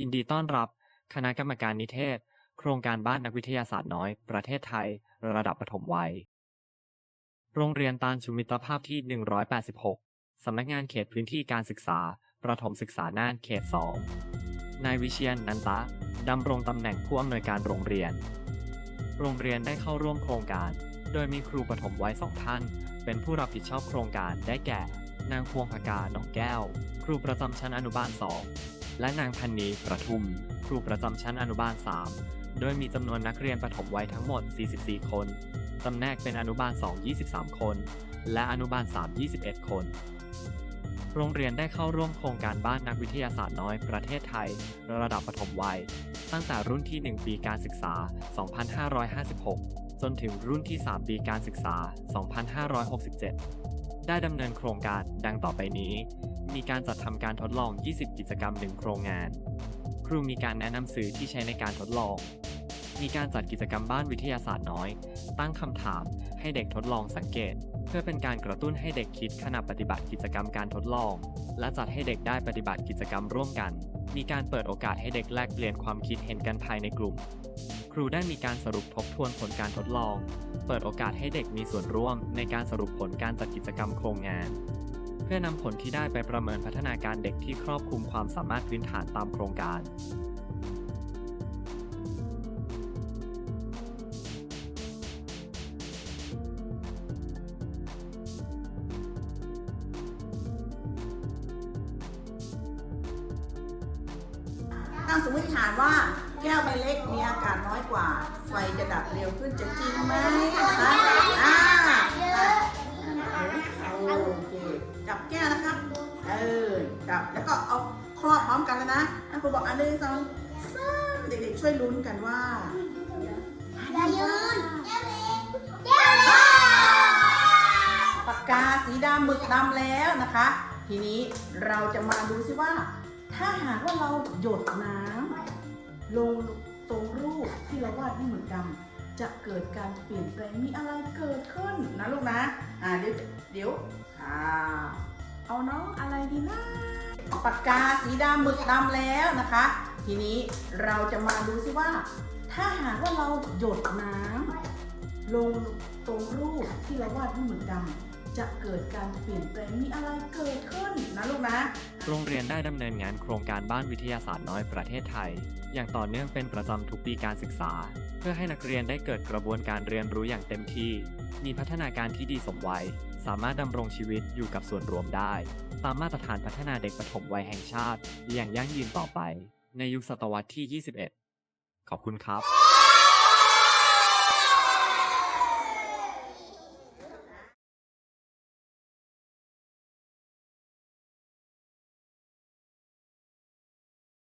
ยินดีต้อนรับคณะกรรมการนิเทศ โครงการบ้านนักวิทยาศาสตร์น้อย ประเทศไทย ระดับประถมวัย โรงเรียนตาลชุมิตรภาพที่ 186 สำนักงานเขตพื้นที่การศึกษา ประถมศึกษาน่านเขต 2 นายวิเชียนนันตะ ดำรงตำแหน่งผู้อำนวยการโรงเรียน โรงเรียนได้เข้าร่วมโครงการ โดยมีครูปฐมวัยสองท่าน เป็นผู้รับผิดชอบโครงการได้แก่ นางพวงพกาหนองแก้ว ครูประจำชั้นอนุบาล2 และนางพันนีประทุม ครูประจำชั้นอนุบาล 3 โดยมีจำนวนนักเรียนประถมวัยทั้งหมด 44 คนจำแนกเป็นอนุบาล 2 23 คน และอนุบาล 3 21 คน โรงเรียนได้เข้าร่วมโครงการบ้านนักวิทยาศาสตร์น้อยประเทศไทย ระดับประถมวัย ตั้งแต่รุ่นที่ 1 ปีการศึกษา 2556 จนถึงรุ่นที่ 3 ปีการศึกษา 2567 ได้ดำเนินโครงการดังต่อไปนี้ มีการจัดทำการทดลอง 20 กิจกรรม 1 โครงงาน ครูมีการแนะนำสื่อที่ใช้ในการทดลอง มีการจัดกิจกรรมบ้านวิทยาศาสตร์น้อย ตั้งคำถามให้เด็กทดลองสังเกต เพื่อเป็นการกระตุ้นให้เด็กคิดขณะปฏิบัติกิจกรรมการทดลอง และจัดให้เด็กได้ปฏิบัติกิจกรรมร่วมกัน มีการเปิดโอกาสให้เด็กแลกเปลี่ยนความคิดเห็นกันภายในกลุ่ม รูได้มีการสรุปทบทวนผลการทดลอง เปิดโอกาสให้เด็กมีส่วนร่วมในการสรุปผลการจัดกิจกรรมโครงงาน เพื่อนำผลที่ได้ไปประเมินพัฒนาการเด็กที่ครอบคลุมความสามารถพื้นฐานตามโครงการตั้งสมมติฐานว่า แก้วใบเล็กมีอากาศน้อยกว่า ไฟจะดับเร็วขึ้นจะจริงไหมคะอ่าโอเคจับแก้วนะครับเออจับแล้วก็เอาครอบพร้อมกันแล้วนะครูบอกอันหนึ่งสองสามเด็กๆช่วยลุ้นกันว่าจะยืนปากกาสีดำหมึกดำแล้วนะคะ ทีนี้เราจะมาดูซิว่า ถ้าหากว่าเราหยดน้ำ ลงตรงรูปที่เราวาดให้หมึกดำจะเกิดการเปลี่ยนแปลงมีอะไรเกิดขึ้นนะลูกนะอ่าเดี๋ยวเดี๋ยวอ่าเอาน้องอะไรดีนะปากกาสีดำหมึกดำแล้วนะคะ ทีนี้เราจะมาดูซิว่า ถ้าหากว่าเราหยดน้ำลงตรงรูปที่เราวาดให้หมึกดำ จะเกิดการเปลี่ยนแปลงมีอะไรเกิดขึ้นนะลูกนะ โรงเรียนได้ดำเนินงานโครงการบ้านวิทยาศาสตร์น้อยประเทศไทย อย่างต่อเนื่องเป็นประจำทุกปีการศึกษา เพื่อให้นักเรียนได้เกิดกระบวนการเรียนรู้อย่างเต็มที่ มีพัฒนาการที่ดีสมวัย สามารถดำรงชีวิตอยู่กับส่วนรวมได้ ตามมาตรฐานพัฒนาเด็กปฐมวัยแห่งชาติ อย่างยั่งยืนต่อไป ในยุคศตวรรษที่ 21 ขอบคุณครับ